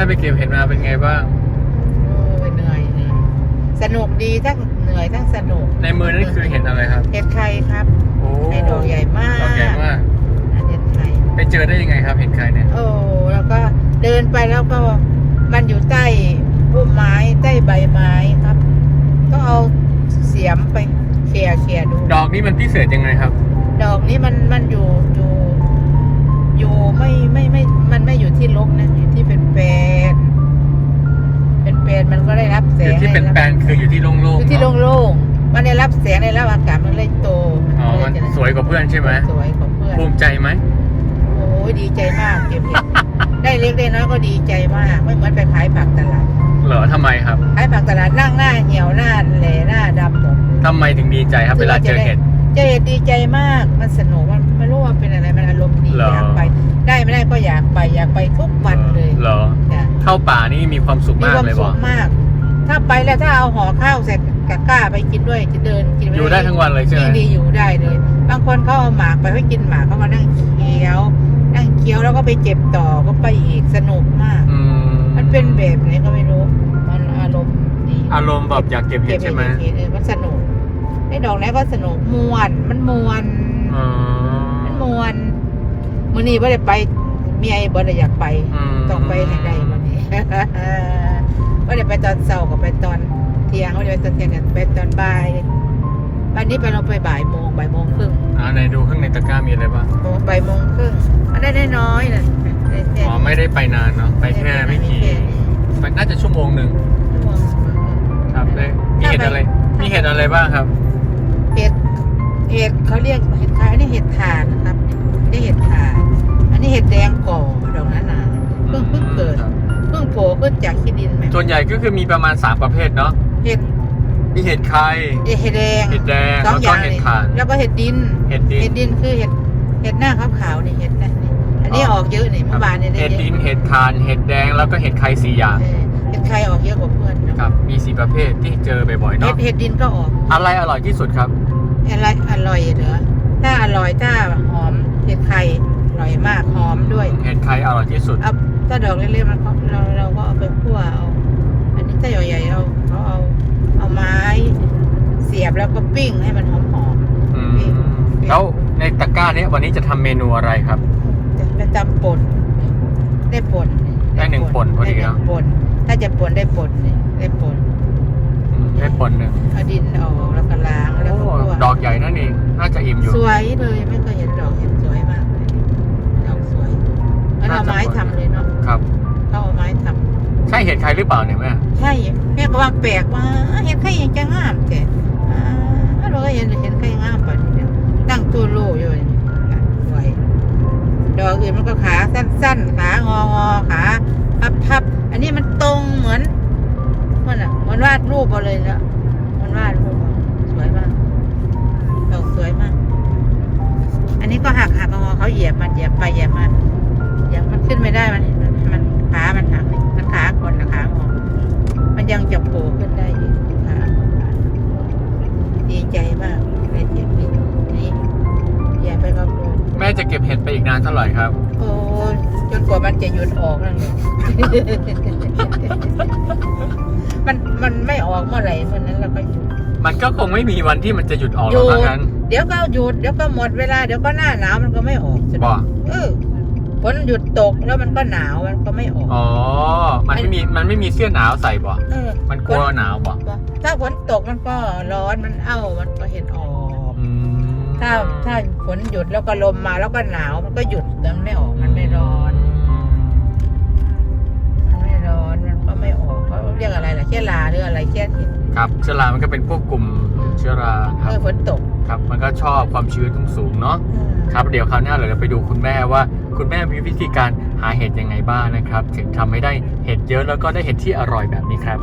ได้ไปเก็บเห็ดมาเป็นไงบ้าง โอ้ยเหนื่อยเหนื่อยสนุกดีทั้งเหนื่อยทั้งสนุกในมือนั่นคือเห็ดอะไรครับ เห็ดไข่ครับโอ้ไข่ดอกใหญ่มากดอกใหญ่มากอันเห็ดไข่ไปเจอได้ยังไงครับเห็ดใครเนี่ย โอ้แล้วก็เดินไปแล้วก็มันอยู่ใต้พุ่มไม้ใต้ใบไม้ครับ ก็เอาเสียมไปเขี่ยเขี่ยดู ดอกนี้มันพิเศษยังไงครับ ดอกนี้มันมันอยู่อยู่ อยู่ไม่ไม่ไม่มันไม่อยู่ที่ลกนะอยู่ที่เป็นแปลนเป็นแปลนมันก็ได้รับแสอยู่งที่เป็นได้รับแปลนคืออยู่ที่โล่งอยู่ๆที่เนอะโล่งๆมันได้รับแสงได้รับอากาศมันเลยโตอ๋อมันเลยจะสวยกว่าเพื่อนใช่ไหมสวยกว่าเพื่อนภูมิใจไหมโอ้ยดีใจมากเก็บเห็ดได้เล็กได้น้อยก็ดีใจมากไม่เหมือนไปขายผักตลาดเหรอทำไมครับขายผักตลาดนั่งหน้าเหี่ยวหน้าแหล่หน้าดำหมดทำไมถึงดีใจครับคือเวลาเจอเราจะได้เห็ด เจอเห็ดดีใจมากมันสนุกมันไม่รู้ว่าเป็นอะไรมันอารมณ์ดีเหรออ อยากไป ได้ไม่ได้ก็อยากไปอยากไปทุกวันเลยเหรอ จ้ะเข้าป่านี่มีความสุขมีมากความเลยสุบอขมาก ถ้าไปแล้วถ้าเอาห่อข้าวเสร็จกะกล้าไปกินด้วยจะเดินกินปอยู่ได้ทั้งวันเลยใช่ไหมยิ่งดีอยู่ได้เลย บางคนเขาเอาหมากไปให้กินหมากเขามานั่งเคี้ยว นั่งเคี้ยวแล้วก็ไปเจ็บต่อก็ไปอีกสนุกมาก อืมมันเป็นแบบไหนก็ไม่รู้ มันอารมณ์ดี อารมณ์แบบอยากเก็บเห็ดใช่ไหม เก็บเห็ดมันสนุกไอ้ ดอกไหนก็สนุกมวน มันมวนอ๋อมันมวนมื้อนี้บ่ได้ไปเมียบ่ได้อยากไปมต้องไปให้ได้มื้อนี้ บ่ได้ไปตอนเช้าก็ไปตอนเที่ยงบ่ได้ไปตอนเที่ยงก็ไปตอนบ่ายวันนี้ไปเราไปบ่ายโมงบ่ายโมงครึ่งอ่าไหนดูข้างในตะกร้ามีอะไรบ้างโอ้บ่ายโมงครึ่งอันได้ได้น้อยน่ะได้แค่อ๋อไม่ได้ไปนานเนาะไปแค่ไม่กี่ไปน่าจะชั่วโมงหนึ่งชั่วโมง ครับได้มีเห็ดอะไร มีเห็ดอะไรบ้างครับเห็ดเห็ดเขาเรียกเห็ดคายอันนี้เห็ดถ่านนะครับนี่เห็ดถ่านอันนี้เห็ดแดงก่อดอกนั้นน่ะเพิ่งเพิ่งเกิดครับเพิ่งโผล่ขึ้นจากขี้ดินไหมส่วนใหญ่ก็คือมีประมาณ 3 ประเภทเนาะเห็ดมีเห็ดไข่เห็ดแดงเห็ดแดงสองแล้วอก็ย่างเห็ดนี่ถ่านแล้วก็เห็ดดินเห็ดดิเห็นดดินคือเห็ดเห็ดหน้าขาวๆนี่เห็ดนะนี่อันนี้อ๋อออกเยอะนี่เมื่อวานเนี่ยได้เห็ดเยดินอะเห็ดถ่านเห็ดแดงแล้วก็เห็ดไข่สี่อย่างเออเห็ดไข่ออกเยอะกว่าเพื่อนเนอะครับมีสี่ประเภทที่เจอบ่อยๆเห็เนาะดเห็ดดินก็ออก อะไรอร่อยที่สุดครับ อะไรอร่อยเหรอถ้าอร่อยถ้าหอมเห็ดไข่อร่อยมากหอมด้วยเห็ดไข่อร่อยที่สุดเอาถ้าดอกเล็กๆมันก็เราเราก็เอาไปคั่วเอาอันนี้ถ้าใหญ่ๆเอาเขาเอาเอาไม้ เสียบแล้วก็ปิ้งให้มันหอมอืมแล้วในตะกร้าเนี้ยวันนี้จะทำเมนูอะไรครับๆจะไปตำป่นได้ป่นได้หนึ่งป่นพอดีได้หเนนึ่อะงป่นถ้าจะป่นได้ป่นนี่ได้ป่นอืม ได้ผลหนึ่งเอาดินออกแล้วก็ล้างแล้วก็โอ้คั่วดอกใหญ่นั่นเองน่าจะอิ่มอยู่สวยเลยไม่เคยเห็นดอกเห็นสวยมากเลยดอกสวยแล้วเอาไม้ทำเลยเนาะครับ เขาเอาไม้ทำใช่เห็ดไข่หรือเปล่าเนี่ยแม่ใช่แม่ก็ว่าแปลกว่าเห็นใครยังจะงามแต่อ่าเราก็เห็นเห็นใครงามป่ะนี่ตั้งตัวโลอยู่นี่สวยดอกอื่นมันก็ขาสั้นๆขางองอๆขาพับๆอันนี้มันตรงเหมือน มันอะเหมือนวาดรูปเอาเลยเนาะมันวาดรูปเอาสวยมากดอกสวยมาก อันนี้ก็หักหักงอเขาเหยียบมันเหยียบไปเหยียบมาเหยียบมันขึ้นไม่ได้มันมันขามันหักนี่มันขาคนนะขางอมันยังจะโผล่ขึ้นได้อีกค่ะดีใจมากได้เจ็บนี่นี่อย่าไปกังวลแม่จะเก็บเห็ดไปอีกนานเท่าไหร่ครับ โอ้ย จนกว่ามันจะหยุดออกนั่นเลยมันมันไม่ออกเมื่อไหร่เมื่อนั้นเราก็หยุด มันก็คงไม่มีวันที่มันจะหยุดออกหหรยุอกดทั้งนั้นเดี๋ยวก็หยุดเดี๋ยวก็หมดเวลาเดี๋ยวก็หน้าหนาวมันก็ไม่ออกบ่เออฝนหยุดตกแล้วมันก็หนาวมันก็ไม่ออก อ๋อ มันไม่มี มันไม่มีเสื้อหนาวใส่บ่ เออมันกลัวหนาวบ่ถ้าฝนตกมันก็ร้อนมันเอ้ามันก็เห็นออก อืมถ้าถ้าฝนหยุดแล้วก็ลมมาแล้วก็หนาวมันก็หยุดแต่มันไม่ออกมันไม่ร้อนมัน ครับเชื้อรามันก็เป็นพวกกลุ่มเชื้อราคเอรับอฝนตกครับ มันก็ชอบความชื้นสูงๆเนาะครับเดี๋ยวคราวหน้าเราไปดูคุณแม่ว่า คุณแม่มีวิธีการหาเห็ดยังไงบ้างนะครับ ถึงทำให้ได้เห็ดเยอะแล้วก็ได้เห็ดที่อร่อยแบบนี้ครับ